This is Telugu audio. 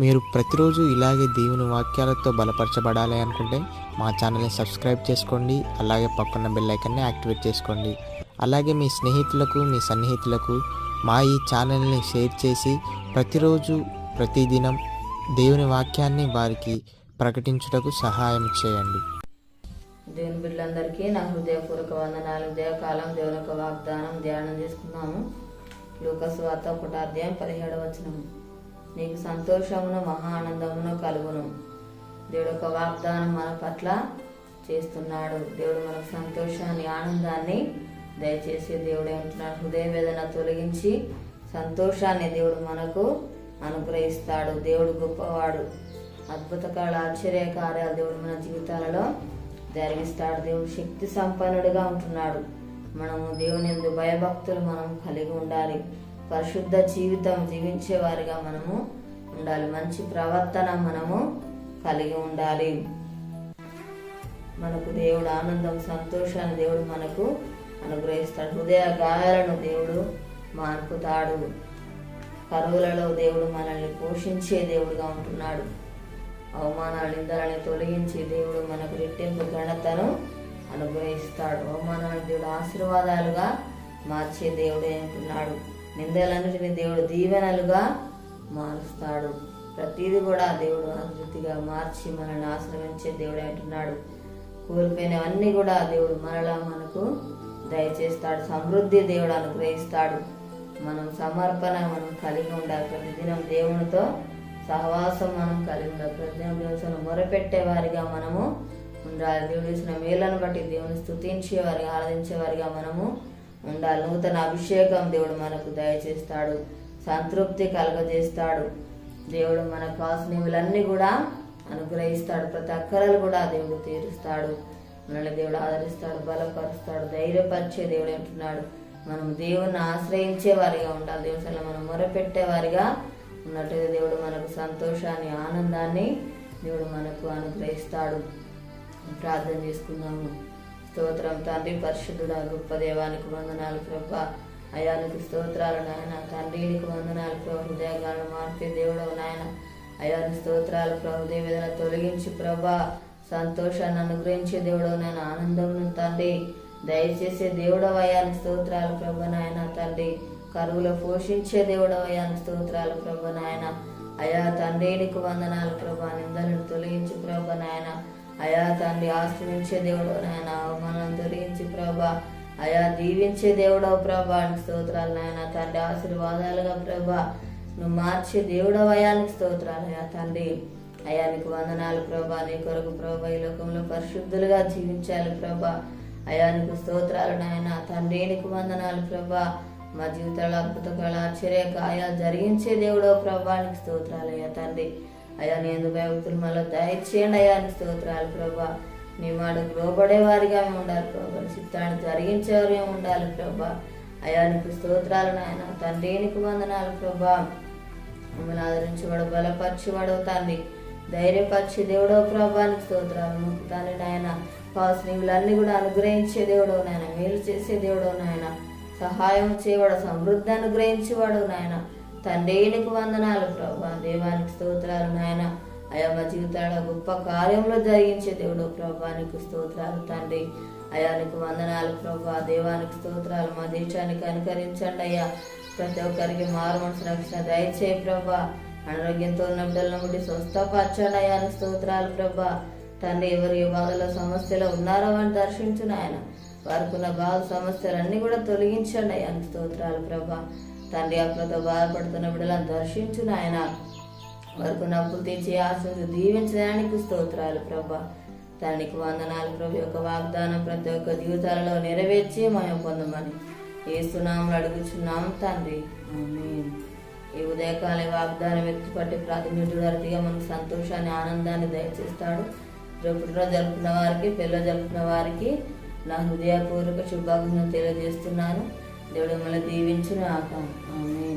మీరు ప్రతిరోజు ఇలాగే దేవుని వాక్యాలతో బలపరచబడాలి అనుకుంటే మా ఛానల్ని సబ్స్క్రైబ్ చేసుకోండి అలాగే పక్కన బెల్ ఐకన్ని యాక్టివేట్ చేసుకోండి. అలాగే మీ స్నేహితులకు మీ సన్నిహితులకు మా ఈ ఛానల్ని షేర్ చేసి ప్రతిరోజు ప్రతిదినం దేవుని వాక్యాన్ని వారికి ప్రకటించుటకు సహాయం చేయండి. దేవుని బిడ్డలందరికీ నా హృదయపూర్వక వందనాలు ఉదయకాలం దేవుని యొక్క వాగ్దానం ధ్యానం చేసుకున్నాము. లూకస్ వార్త ఒకటి అధ్యాయం పదిహేడవచనము నీకు సంతోషమును మహా ఆనందమును కలుగును. దేవుడు ఒక వాగ్దానం మన పట్ల చేస్తున్నాడు. దేవుడు మనకు సంతోషాన్ని ఆనందాన్ని దయచేసి దేవుడు ఏమంటున్నాడు హృదయ వేదన తొలగించి సంతోషాన్ని దేవుడు మనకు అనుగ్రహిస్తాడు. దేవుడు గొప్పవాడు. అద్భుత కాల ఆశ్చర్య కార్యాలు దేవుడు మన జీవితాలలో జరిగిస్తాడు. దేవుడు శక్తి సంపన్నుడిగా ఉంటున్నాడు. మనము దేవుని ఎందు భయభక్తులు మనం కలిగి ఉండాలి. పరిశుద్ధ జీవితం జీవించేవారిగా మనము ఉండాలి. మంచి ప్రవర్తన మనము కలిగి ఉండాలి. మనకు దేవుడు ఆనందం సంతోషాన్ని దేవుడు మనకు అనుగ్రహిస్తాడు. హృదయ గాయాలను దేవుడు మార్పుతాడు కరువులలో దేవుడు మనల్ని పోషించే దేవుడుగా ఉంటున్నాడు. అవమానాలు నిందలని తొలగించి దేవుడు మనకు రెట్టింపు ఘనతను అనుగ్రహిస్తాడు. అవమానాలు దేవుడు ఆశీర్వాదాలుగా మార్చే దేవుడే అంటున్నాడు. నిందలన్నిటిని దేవుడు దీవెనలుగా మారుస్తాడు. ప్రతిదీ కూడా దేవుడు అభివృద్ధిగా మార్చి మనల్ని ఆశ్రమించే దేవుడు అంటున్నాడు. కోల్పోయినవన్నీ కూడా దేవుడు మరలా మనకు దయచేస్తాడు. సమృద్ధి దేవుడు అనుగ్రహిస్తాడు. మనం సమర్పణ మనం కలిగి ఉండాలి. ప్రతిదినం దేవునితో సహవాసం మనం కలిగి ఉండాలి. ప్రతిదినం దేవుని మొరపెట్టే వారిగా మనము ఉండాలి. దేవుడు చేసిన మేలను బట్టి దేవుని స్థుతించేవారిగా ఆరాధించే వారిగా మనము ఉండాలి. నూతన అభిషేకం దేవుడు మనకు దయచేస్తాడు. సంతృప్తి కలగజేస్తాడు. దేవుడు మనకు కావాల్సినవిలన్నీ కూడా అనుగ్రహిస్తాడు. ప్రతి అక్కరలు కూడా దేవుడు తీరుస్తాడు. మనల్ని దేవుడు ఆదరిస్తాడు బలపరుస్తాడు ధైర్యపరిచే దేవుడు అంటున్నాడు. మనం దేవుణ్ణి ఆశ్రయించే వారిగా ఉండాలి. దేవుడు మనం మొరపెట్టే వారిగా ఉన్నట్టుగా దేవుడు మనకు సంతోషాన్ని ఆనందాన్ని దేవుడు మనకు అనుగ్రహిస్తాడు. ప్రార్థన చేసుకున్నాము స్తోత్రం తండ్రి పరిశుద్ధుడా గొప్ప దేవానికి వందనాలు ప్రభా. అయానికి స్తోత్రాలు నాయన. తండ్రికి వందనాలు ప్రభు. హృదయగాలను మార్పి దేవుడవు నాయన. అయాని స్తోత్రాలు ప్రభు. దేవేదన తొలగించి ప్రభా. సంతోషాన్ని అనుగ్రహించే దేవుడవు నాయన. ఆనందం తండ్రి. దయచేసే దేవుడవయాని స్తోత్రాలు ప్రభ నాయన తండ్రి. కరువులో పోషించే దేవుడవయాని స్తోత్రాలు ప్రభ నాయన. అయా తండ్రికి వందనాలు ప్రభా. నిందలను తొలగించి ప్రభ నాయన. అయా తండ్రి ఆశ్రయించే దేవుడు నాయన అవమానం తొలగించి ప్రభా. అయా దీవించే దేవుడవు ప్రభా స్తోత్రాలు నాయన తండ్రి. ఆశీర్వాదాలుగా ప్రభా. నువ్వు మార్చే దేవుడవు అయానికి స్తోత్రాలు అయా తండ్రి. అయానికి వందనాలు ప్రభా. నీ కొరకు ప్రభా ఈ లోకంలో పరిశుద్ధులుగా జీవించాలి ప్రభా. అయానికి స్తోత్రాలు నాయన తండ్రి. నీకు వందనాలు ప్రభా. మా జీవితాల అద్భుతకాల ఆశ్చర్య కార్యాలు జరిగించే దేవుడో ప్రభా నీకు స్తోత్రాలు అయ్యా తండ్రి. అయ్యా నేను భక్తులు మళ్ళీ దయచేయండి అయ్యా నీ స్తోత్రాలు ప్రభా. నీ మాటకు లోబడే వారిగా మేము ఉండాలి ప్రభా. చిత్తాన్ని జరిగించేవారు మేము ఉండాలి ప్రభా. అయ్యా నీకు స్తోత్రాలు నాయన. తండ్రి నీకు వందనాలు ప్రభా. మమ్మల్ని ఆదరించేవాడు బలపరిచేవాడు తండ్రి. ధైర్యపరిచే దేవుడో ప్రభా నీకు స్తోత్రాలు ముక్కు తండ్రి నాయన. కావాల్సినవి కూడా అనుగ్రహించే దేవుడో నాయన. మేలు చేసే దేవుడో నాయన. సహాయం చేయవాడు సమృద్ధి అనుగ్రహించేవాడు నాయన. తండ్రికి వందనాలు ప్రభా. దేవానికి స్తోత్రాలు నాయన. అయా మా జీవితాల గొప్ప కార్యంలో జరిగించే దేవుడు ప్రభానికి స్తోత్రాలు తండ్రి. అయానికి వందనాలు ప్రభా. దేవానికి స్తోత్రాలు మా దేశానికి అనుకరించండి అయ్యా. ప్రతి ఒక్కరికి మారు మనసు రక్షణ దయచేయి ప్రభా. అనారోగ్యంతో ఉన్న బిడ్డలను బట్టి స్వస్థపరచండి అయ్యానికి స్తోత్రాలు ప్రభా. తండ్రి ఎవరు ఏ బాధలో సమస్యలో ఉన్నారో అని దర్శించు నాయన. వారికి ఉన్న బాధ సమస్యలన్నీ కూడా తొలగించండి అయ్యానికి స్తోత్రాలు ప్రభా. తండ్రి ఆత్మతో బాధపడుతున్న బిడ్డలను దర్శించు నాయన. వరకు నప్పులు తెచ్చి ఆశలు దీవించడానికి స్తోత్రాలు ప్రభా. తనకి వందనాలు ప్రభు. యొక్క వాగ్దానం ప్రతి ఒక్క జీవితాలలో నెరవేర్చి మేము పొందమని ఏస్తున్నాము అడుగుచున్నాం తండ్రి. ఈ ఉదయకాల వాగ్దానం ఎత్తిపట్టి ప్రాతినిధ్యుడిగా మనకు సంతోషాన్ని ఆనందాన్ని దయచేస్తాడు. పుట్టిన జరుపుకున్న వారికి పిల్ల జరుపుకున్న వారికి నా హృదయపూర్వక శుభాకాంక్షలు తెలియజేస్తున్నాను. దేవుడు మిమ్మల్ని దీవించును ఆకాం ఆమె